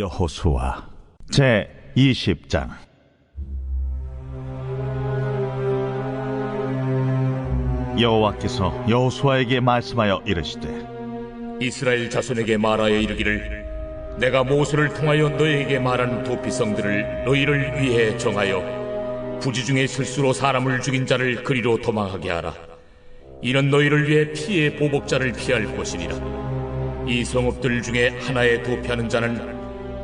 여호수아. 제 20장. 여호와께서 여호수아에게 말씀하여 이르시되 이스라엘 자손에게 말하여 이르기를 내가 모세를 통하여 너희에게 말한 도피성들을 너희를 위해 정하여 부지 중에 실수로 사람을 죽인 자를 그리로 도망하게 하라. 이는 너희를 위해 피해 보복자를 피할 곳이니라. 이 성읍들 중에 하나에 도피하는 자는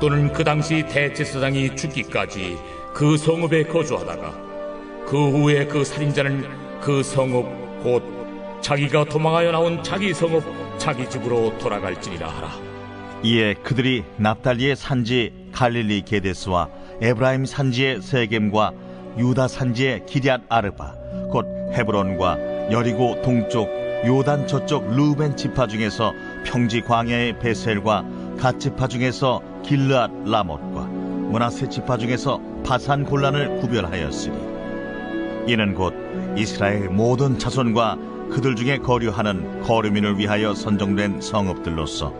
또는 그 당시 대제사장이 죽기까지 그 성읍에 거주하다가 그 후에 그 살인자는 그 성읍 곧 자기가 도망하여 나온 자기 성읍 자기 집으로 돌아갈지니라 하라. 이에 그들이 납달리의 산지 갈릴리 게데스와 에브라임 산지의 세겜과 유다 산지의 기럇 아르바 곧 헤브론과 여리고 동쪽 요단 저쪽 루벤 지파 중에서 평지 광야의 베셀과 갓 지파 중에서 길르앗 라못과 문하세 지파 중에서 바산 골란을 구별하였으니 이는 곧 이스라엘 모든 자손과 그들 중에 거류하는 거류민을 위하여 선정된 성읍들로서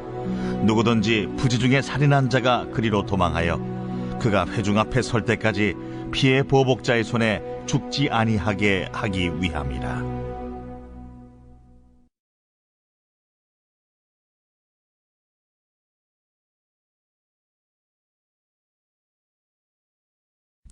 누구든지 부지 중에 살인한 자가 그리로 도망하여 그가 회중 앞에 설 때까지 피해 보복자의 손에 죽지 아니하게 하기 위함이라.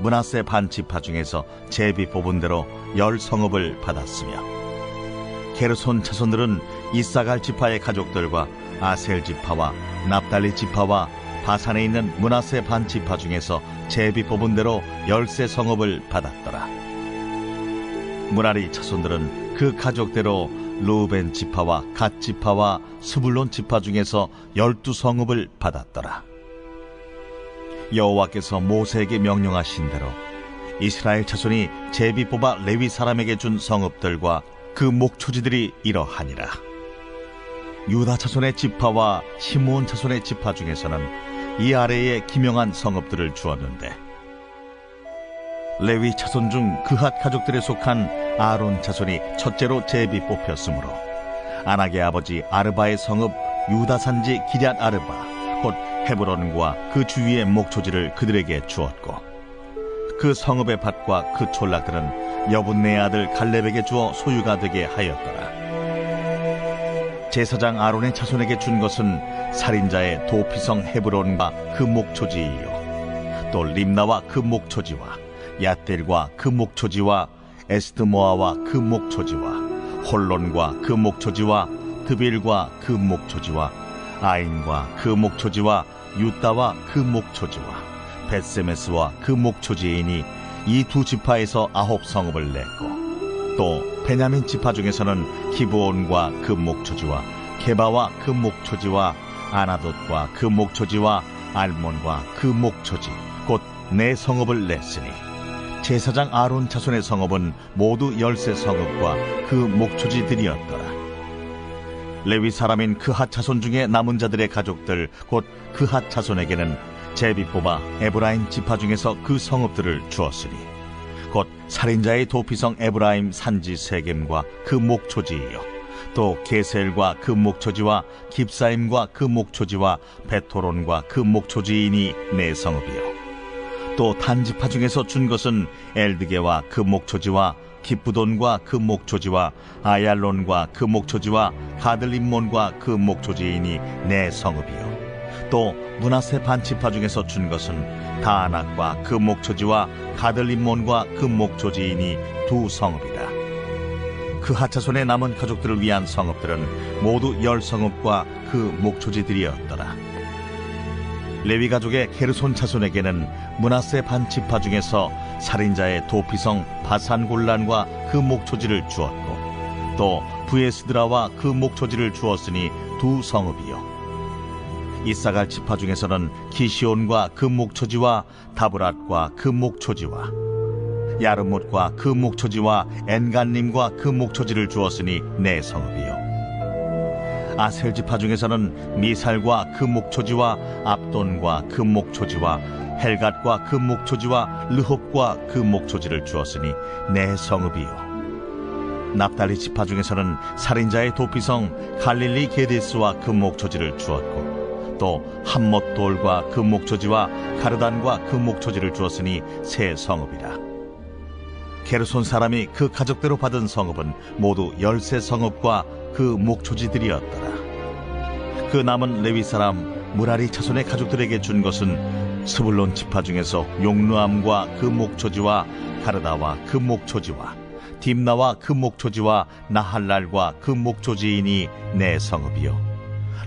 문하세 반 지파 중에서 제비 뽑은 대로 열 성읍을 받았으며 게르손 자손들은 이사갈 지파의 가족들과 아셀 지파와 납달리 지파와 바산에 있는 문하세 반 지파 중에서 제비 뽑은 대로 열세 성읍을 받았더라. 무라리 자손들은 그 가족대로 루벤 지파와 갓 지파와 스불론 지파 중에서 열두 성읍을 받았더라. 여호와께서 모세에게 명령하신 대로 이스라엘 자손이 제비 뽑아 레위 사람에게 준 성읍들과 그 목초지들이 이러하니라. 유다 자손의 지파와 시므온 자손의 지파 중에서는 이 아래에 기명한 성읍들을 주었는데 레위 자손 중 그핫 가족들에 속한 아론 자손이 첫째로 제비 뽑혔으므로 아낙의 아버지 아르바의 성읍 유다 산지 기럇 아르바 곧 헤브론과 그 주위의 목초지를 그들에게 주었고 그 성읍의 밭과 그 촌락들은 여분네 아들 갈렙에게 주어 소유가 되게 하였더라. 제사장 아론의 자손에게 준 것은 살인자의 도피성 헤브론과 그 목초지이요. 또 림나와 그 목초지와 야델과 그 목초지와 에스드모아와 그 목초지와 홀론과 그 목초지와 드빌과 그 목초지와 아인과 그 목초지와 유다와 그 목초지와 벳세메스와 그 목초지이니 이두 지파에서 아홉 성읍을 냈고 또 베냐민 지파 중에서는 기브온과 그 목초지와 게바와 그 목초지와 아나돗과 그 목초지와 알몬과 그 목초지 곧 네 성읍을 냈으니 제사장 아론 자손의 성읍은 모두 열세 성읍과 그 목초지들이었더라. 레위 사람인 그핫 자손 중에 남은 자들의 가족들 곧 그핫 자손에게는 제비 뽑아 에브라임 지파 중에서 그 성읍들을 주었으니 곧 살인자의 도피성 에브라임 산지 세겜과 그 목초지이요 또 게셀과 그 목초지와 깁사임과 그 목초지와 베토론과 그 목초지이니 네 성읍이요. 또 단지파 중에서 준 것은 엘드게와 그 목초지와 기쁘돈과 그 목초지와 아얄론과 그 목초지와 가들림몬과 그 목초지이니 네 성읍이요. 또 문하세 반지파 중에서 준 것은 다안악과 그 목초지와 가들림몬과 그 목초지이니 두 성읍이라. 그 하차손에 남은 가족들을 위한 성읍들은 모두 열 성읍과 그 목초지들이었더라 레위 가족의 게르손 자손에게는 문하세 반 지파 중에서 살인자의 도피성 바산골란과 그 목초지를 주었고 또 부에스드라와 그 목초지를 주었으니 두 성읍이요. 이사갈 지파 중에서는 기시온과 그 목초지와 다브랏과 그 목초지와 야르못과 그 목초지와 엔간님과 그 목초지를 주었으니 네 성읍이요 아셀 지파 중에서는 미살과 그 목초지와 압돈과 그 목초지와 헬갓과 그 목초지와 르홉과 그 목초지를 주었으니 네 성읍이요. 납달리 지파 중에서는 살인자의 도피성 갈릴리 게데스와 그 목초지를 주었고 또 함못돌과 그 목초지와 가르단과 그 목초지를 주었으니 세 성읍이라. 게르손 사람이 그 가족대로 받은 성읍은 모두 열세 성읍과 그 목초지들이었더라. 그 남은 레위 사람 무라리 자손의 가족들에게 준 것은 스불론 지파 중에서 용루암과 그 목초지와 가르다와 그 목초지와 딥나와 그 목초지와 나할랄과 그 목초지이니 네 성읍이요.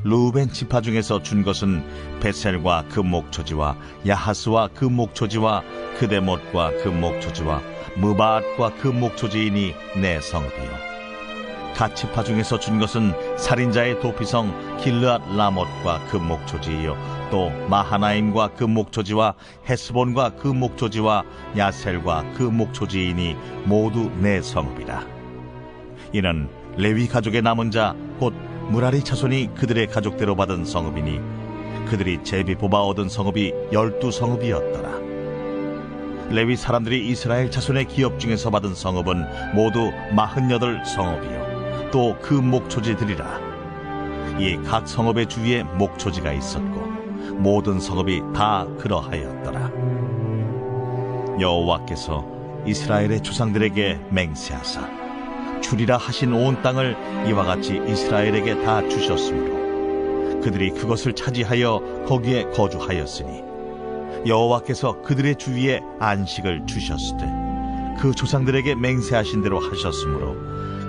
루벤 지파 중에서 준 것은 베셀과 그 목초지와 야하스와 그 목초지와 그데못과 그 목초지와 무바앗과 그 목초지이니 네 성읍이요 가치파 중에서 준 것은 살인자의 도피성 길르앗 라못과 그 목초지이요. 또 마하나임과 그 목초지와 헤스본과 그 목초지와 야셀과 그 목초지이니 모두 네 성읍이라. 이는 레위 가족의 남은 자 곧 무라리 자손이 그들의 가족대로 받은 성읍이니 그들이 제비 뽑아 얻은 성읍이 열두 성읍이었더라. 레위 사람들이 이스라엘 자손의 기업 중에서 받은 성읍은 모두 마흔여덟 성읍이요 또 그 목초지들이라. 이 각 성읍의 주위에 목초지가 있었고 모든 성읍이 다 그러하였더라. 여호와께서 이스라엘의 조상들에게 맹세하사 주리라 하신 온 땅을 이와 같이 이스라엘에게 다 주셨으므로 그들이 그것을 차지하여 거기에 거주하였으니 여호와께서 그들의 주위에 안식을 주셨을 때 그 조상들에게 맹세하신 대로 하셨으므로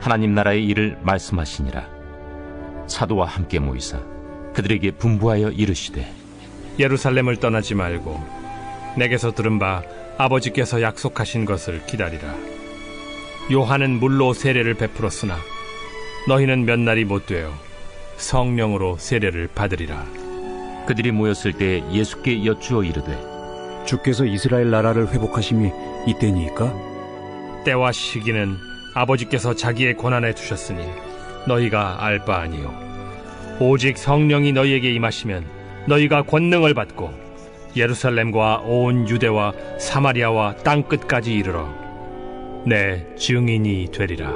하나님 나라의 일을 말씀하시니라 사도와 함께 모이사 그들에게 분부하여 이르시되 예루살렘을 떠나지 말고 내게서 들은 바 아버지께서 약속하신 것을 기다리라. 요한은 물로 세례를 베풀었으나 너희는 몇 날이 못 되어 성령으로 세례를 받으리라. 그들이 모였을 때 예수께 여쭈어 이르되 주께서 이스라엘 나라를 회복하심이 이때니까? 때와 시기는 아버지께서 자기의 권한에 두셨으니 너희가 알 바 아니요 오직 성령이 너희에게 임하시면 너희가 권능을 받고 예루살렘과 온 유대와 사마리아와 땅 끝까지 이르러 내 증인이 되리라.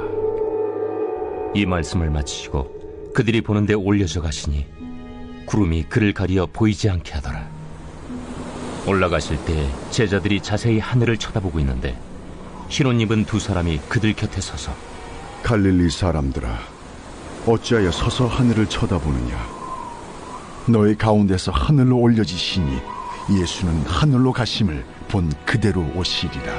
이 말씀을 마치시고 그들이 보는데 올려져 가시니 구름이 그를 가리어 보이지 않게 하더라. 올라가실 때 제자들이 자세히 하늘을 쳐다보고 있는데 흰옷 입은 두 사람이 그들 곁에 서서 갈릴리 사람들아, 어찌하여 서서 하늘을 쳐다보느냐? 너희 가운데서 하늘로 올려지시니 예수는 하늘로 가심을 본 그대로 오시리라.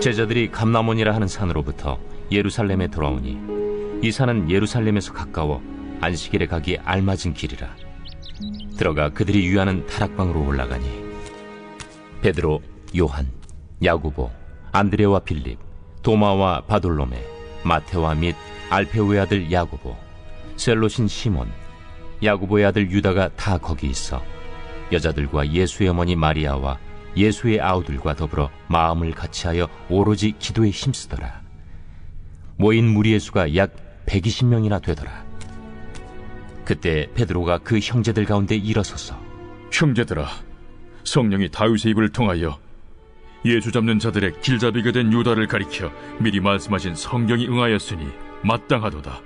제자들이 감나몬이라 하는 산으로부터 예루살렘에 돌아오니 이 산은 예루살렘에서 가까워 안식일에 가기 알맞은 길이라 들어가 그들이 유하는 다락방으로 올라가니 베드로, 요한, 야구보, 안드레와 빌립, 도마와 바돌로메, 마테와 및 알페오의 아들 야구보, 셀로신 시몬, 야구보의 아들 유다가 다 거기 있어 여자들과 예수의 어머니 마리아와 예수의 아우들과 더불어 마음을 같이하여 오로지 기도에 힘쓰더라. 모인 무리의 수가 약 120명이나 되더라. 그때 베드로가 그 형제들 가운데 일어서서 형제들아, 성령이 다윗의 입을 통하여 예수 잡는 자들의 길잡이가 된 유다를 가리켜 미리 말씀하신 성경이 응하였으니 마땅하도다.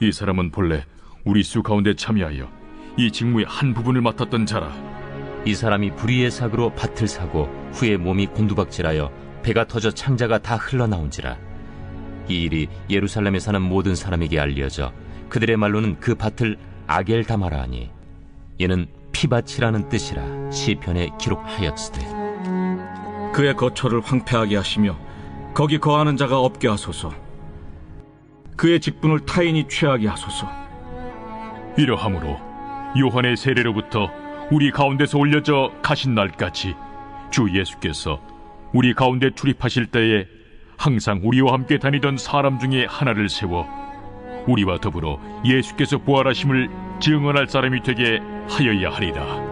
이 사람은 본래 우리 수 가운데 참여하여 이 직무의 한 부분을 맡았던 자라. 이 사람이 불의의 사고로 밭을 사고 후에 몸이 곤두박질하여 배가 터져 창자가 다 흘러나온지라 이 일이 예루살렘에 사는 모든 사람에게 알려져 그들의 말로는 그 밭을 아겔 다마라 하니 이는 피밭이라는 뜻이라 시편에 기록하였으되 그의 거처를 황폐하게 하시며 거기 거하는 자가 없게 하소서. 그의 직분을 타인이 취하게 하소서. 이러함으로 요한의 세례로부터 우리 가운데서 올려져 가신 날까지 주 예수께서 우리 가운데 출입하실 때에 항상 우리와 함께 다니던 사람 중에 하나를 세워 우리와 더불어 예수께서 부활하심을 증언할 사람이 되게 하여야 하리라.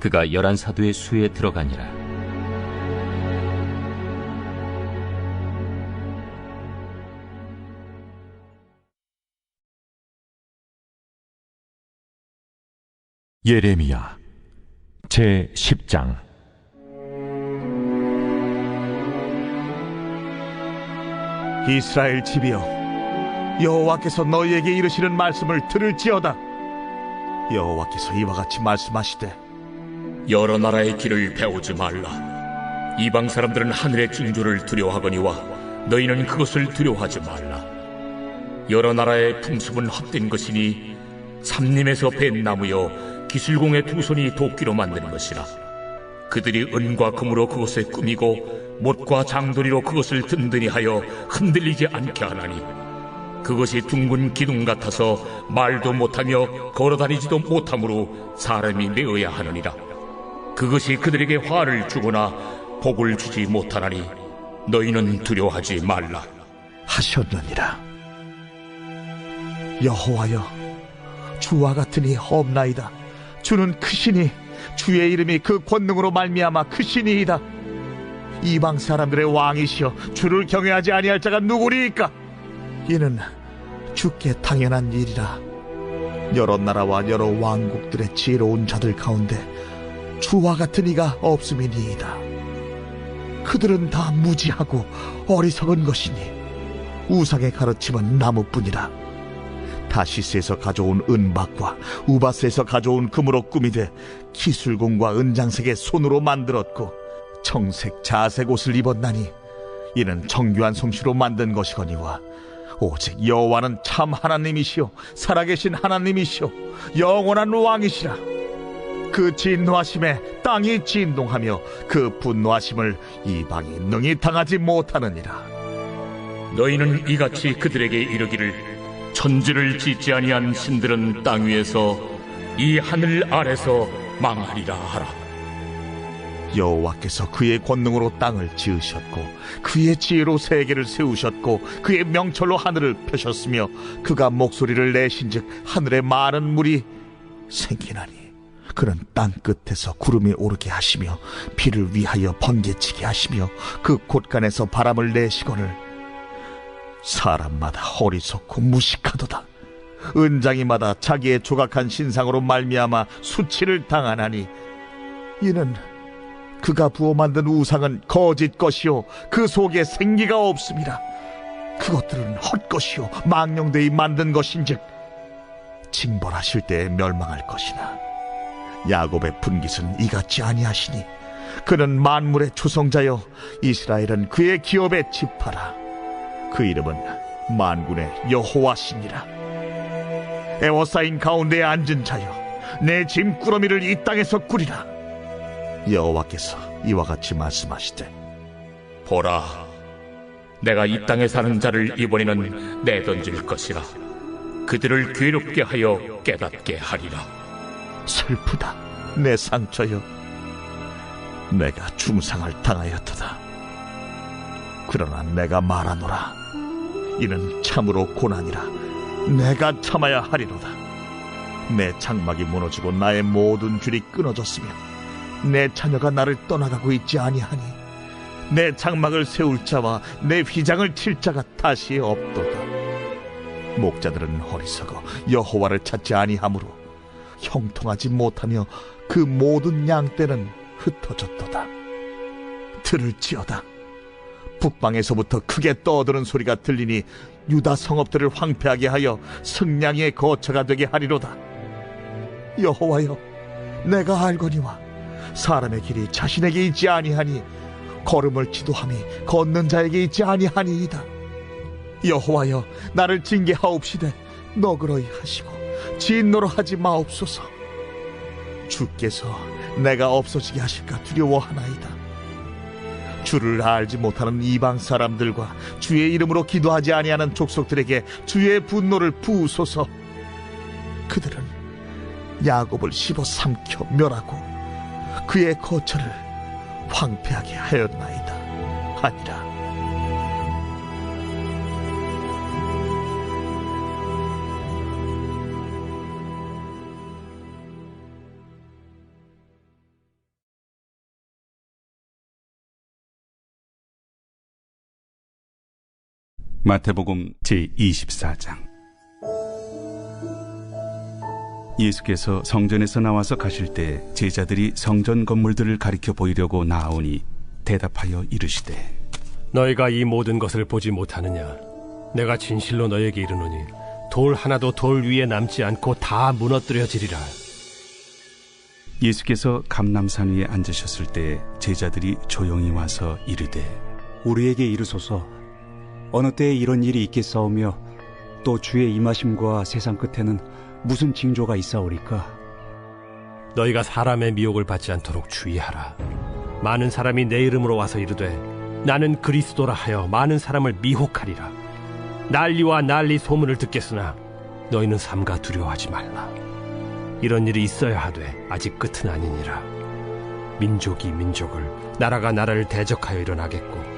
그가 열한 사도의 수에 들어가니라. 예레미야 제 10장. 이스라엘 집이여 여호와께서 너희에게 이르시는 말씀을 들을지어다. 여호와께서 이와 같이 말씀하시되 여러 나라의 길을 배우지 말라. 이방 사람들은 하늘의 징조를 두려워하거니와 너희는 그것을 두려워하지 말라. 여러 나라의 풍습은 헛된 것이니 삼림에서 벤 나무여 기술공의 두 손이 도끼로 만든 것이라. 그들이 은과 금으로 그것을 꾸미고 못과 장도리로 그것을 든든히 하여 흔들리지 않게 하나니 그것이 둥근 기둥 같아서 말도 못하며 걸어다니지도 못하므로 사람이 메어야 하느니라. 그것이 그들에게 화를 주거나 복을 주지 못하나니 너희는 두려워하지 말라. 하셨느니라. 여호와여 주와 같으니 없나이다. 주는 크시니 주의 이름이 그 권능으로 말미암아 크시니이다. 이방 사람들의 왕이시여 주를 경외하지 아니할 자가 누구리이까? 이는 주께 당연한 일이라. 여러 나라와 여러 왕국들의 지혜로운 자들 가운데 주와 같은 이가 없음이니이다. 그들은 다 무지하고 어리석은 것이니 우상의 가르침은 나무뿐이라. 다시스에서 가져온 은박과 우바스에서 가져온 금으로 꾸미되 기술공과 은장색의 손으로 만들었고 청색 자색 옷을 입었나니 이는 정교한 솜씨로 만든 것이거니와 오직 여호와는 참 하나님이시요 살아계신 하나님이시요 영원한 왕이시라 그 진노하심에 땅이 진동하며 그 분노하심을 이방이 능히 당하지 못하느니라 너희는 이같이 그들에게 이르기를 천지를 짓지 아니한 신들은 땅 위에서 이 하늘 아래서 망하리라 하라. 여호와께서 그의 권능으로 땅을 지으셨고 그의 지혜로 세계를 세우셨고 그의 명철로 하늘을 펴셨으며 그가 목소리를 내신즉 하늘에 많은 물이 생기나니 그는 땅 끝에서 구름이 오르게 하시며 비를 위하여 번개치게 하시며 그 곳간에서 바람을 내시거늘 사람마다 어리석고 무식하도다 은장이마다 자기의 조각한 신상으로 말미암아 수치를 당하나니 이는 그가 부어 만든 우상은 거짓 것이요 그 속에 생기가 없습니다. 그것들은 헛것이요 망령되이 만든 것인즉 징벌하실 때에 멸망할 것이나 야곱의 분깃은 이같이 아니하시니 그는 만물의 초성자여 이스라엘은 그의 기업의 지파라 그 이름은 만군의 여호와시니라 에워싸인 가운데에 앉은 자여 내 짐꾸러미를 이 땅에서 꾸리라 여호와께서 이와 같이 말씀하시되 보라, 내가 이 땅에 사는 자를 이번에는 내던질 것이라. 그들을 괴롭게 하여 깨닫게 하리라. 슬프다. 내 상처여. 내가 중상을 당하였도다. 그러나 내가 말하노라. 이는 참으로 고난이라. 내가 참아야 하리로다. 내 장막이 무너지고 나의 모든 줄이 끊어졌으며 내 자녀가 나를 떠나가고 있지 아니하니 내 장막을 세울 자와 내 휘장을 칠 자가 다시 없도다. 목자들은 어리석어 여호와를 찾지 아니하므로 형통하지 못하며 그 모든 양떼는 흩어졌도다. 들을지어다. 북방에서부터 크게 떠드는 소리가 들리니 유다 성읍들을 황폐하게 하여 승냥이의 거처가 되게 하리로다. 여호와여, 내가 알거니와 사람의 길이 자신에게 있지 아니하니 걸음을 지도함이 걷는 자에게 있지 아니하니이다. 여호와여, 나를 징계하옵시되 너그러이 하시고 진노로 하지 마옵소서. 주께서 내가 없어지게 하실까 두려워하나이다. 주를 알지 못하는 이방 사람들과 주의 이름으로 기도하지 아니하는 족속들에게 주의 분노를 부으소서. 그들은 야곱을 씹어 삼켜 멸하고 그의 거처를 황폐하게 하였나이다. 아니라. 마태복음 제24장 예수께서 성전에서 나와서 가실 때 제자들이 성전 건물들을 가리켜 보이려고 나오니 대답하여 이르시되 너희가 이 모든 것을 보지 못하느냐? 내가 진실로 너에게 이르노니 돌 하나도 돌 위에 남지 않고 다 무너뜨려지리라. 예수께서 감람산 위에 앉으셨을 때 제자들이 조용히 와서 이르되 우리에게 이르소서 어느 때에 이런 일이 있겠사오며 또 주의 임하심과 세상 끝에는 무슨 징조가 있사오리까 너희가 사람의 미혹을 받지 않도록 주의하라. 많은 사람이 내 이름으로 와서 이르되 나는 그리스도라 하여 많은 사람을 미혹하리라. 난리와 난리 소문을 듣겠으나 너희는 삼가 두려워하지 말라. 이런 일이 있어야 하되 아직 끝은 아니니라. 민족이 민족을 나라가 나라를 대적하여 일어나겠고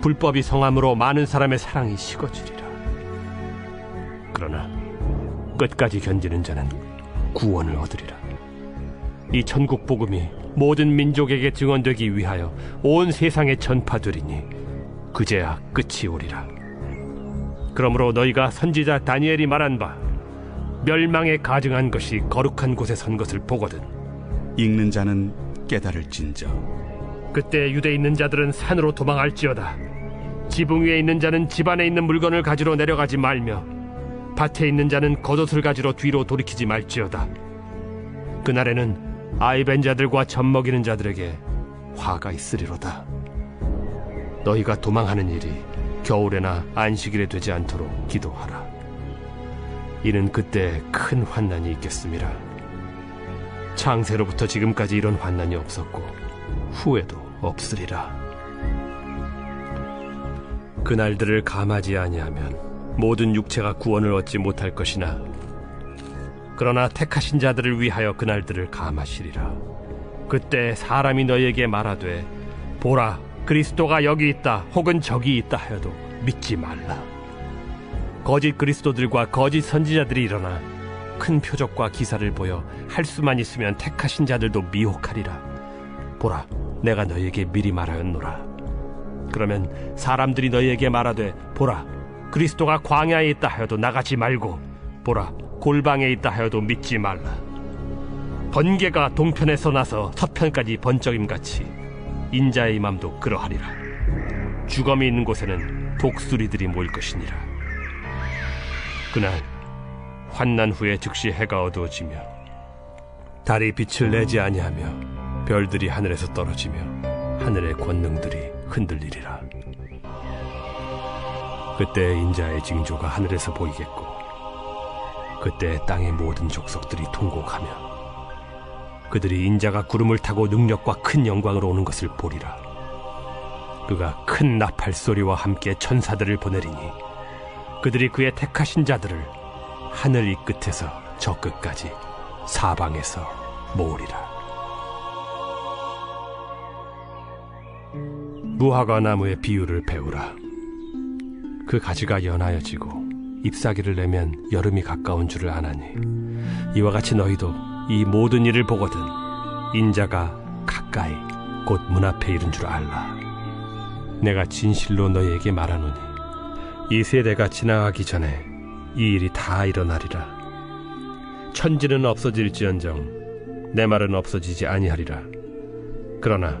불법이 성함으로 많은 사람의 사랑이 식어지리라. 그러나 끝까지 견디는 자는 구원을 얻으리라. 이 천국 복음이 모든 민족에게 증언되기 위하여 온 세상에 전파되리니 그제야 끝이 오리라. 그러므로 너희가 선지자 다니엘이 말한 바 멸망에 가증한 것이 거룩한 곳에 선 것을 보거든. 읽는 자는 깨달을진저 그때 유대에 있는 자들은 산으로 도망할지어다. 지붕 위에 있는 자는 집 안에 있는 물건을 가지러 내려가지 말며 밭에 있는 자는 겉옷을 가지러 뒤로 돌이키지 말지어다. 그날에는 아이 벤 자들과 젖 먹이는 자들에게 화가 있으리로다. 너희가 도망하는 일이 겨울에나 안식일에 되지 않도록 기도하라. 이는 그때 큰 환난이 있겠습니다. 창세로부터 지금까지 이런 환난이 없었고 후에도 없으리라. 그날들을 감하지 아니하면 모든 육체가 구원을 얻지 못할 것이나 그러나 택하신 자들을 위하여 그날들을 감하시리라. 그때 사람이 너희에게 말하되 보라 그리스도가 여기 있다 혹은 저기 있다 하여도 믿지 말라. 거짓 그리스도들과 거짓 선지자들이 일어나 큰 표적과 기사를 보여 할 수만 있으면 택하신 자들도 미혹하리라. 보라 내가 너희에게 미리 말하였노라. 그러면 사람들이 너희에게 말하되 보라 그리스도가 광야에 있다 하여도 나가지 말고 보라 골방에 있다 하여도 믿지 말라. 번개가 동편에서 나서 서편까지 번쩍임 같이 인자의 맘도 그러하리라. 주검이 있는 곳에는 독수리들이 모일 것이니라. 그날 환난 후에 즉시 해가 어두워지며 달이 빛을 내지 아니하며 별들이 하늘에서 떨어지며 하늘의 권능들이 흔들리리라. 그때 인자의 징조가 하늘에서 보이겠고 그때 땅의 모든 족속들이 통곡하며 그들이 인자가 구름을 타고 능력과 큰 영광으로 오는 것을 보리라. 그가 큰 나팔 소리와 함께 천사들을 보내리니 그들이 그의 택하신 자들을 하늘 이 끝에서 저 끝까지 사방에서 모으리라. 무화과 나무의 비유를 배우라. 그 가지가 연하여지고 잎사귀를 내면 여름이 가까운 줄을 아나니 이와 같이 너희도 이 모든 일을 보거든 인자가 가까이 곧 문 앞에 이른 줄 알라. 내가 진실로 너희에게 말하노니 이 세대가 지나가기 전에 이 일이 다 일어나리라. 천지는 없어질지언정 내 말은 없어지지 아니하리라. 그러나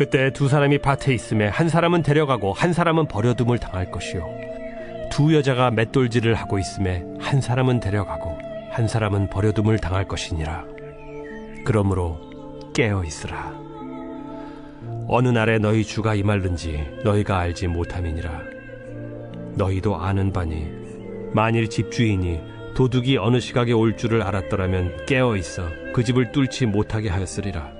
그때 두 사람이 밭에 있음에 한 사람은 데려가고 한 사람은 버려둠을 당할 것이요. 두 여자가 맷돌질을 하고 있음에 한 사람은 데려가고 한 사람은 버려둠을 당할 것이니라. 그러므로 깨어 있으라. 어느 날에 너희 주가 임할는지 너희가 알지 못함이니라. 너희도 아는 바니 만일 집주인이 도둑이 어느 시각에 올 줄을 알았더라면 깨어 있어 그 집을 뚫지 못하게 하였으리라.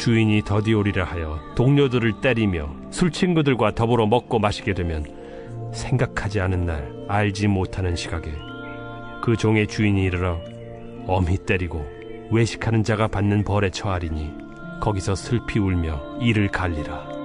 주인이 더디 오리라 하여 동료들을 때리며 술 친구들과 더불어 먹고 마시게 되면 생각하지 않은 날 알지 못하는 시각에 그 종의 주인이 이르러 엄히 때리고 외식하는 자가 받는 벌에 처하리니 거기서 슬피 울며 이를 갈리라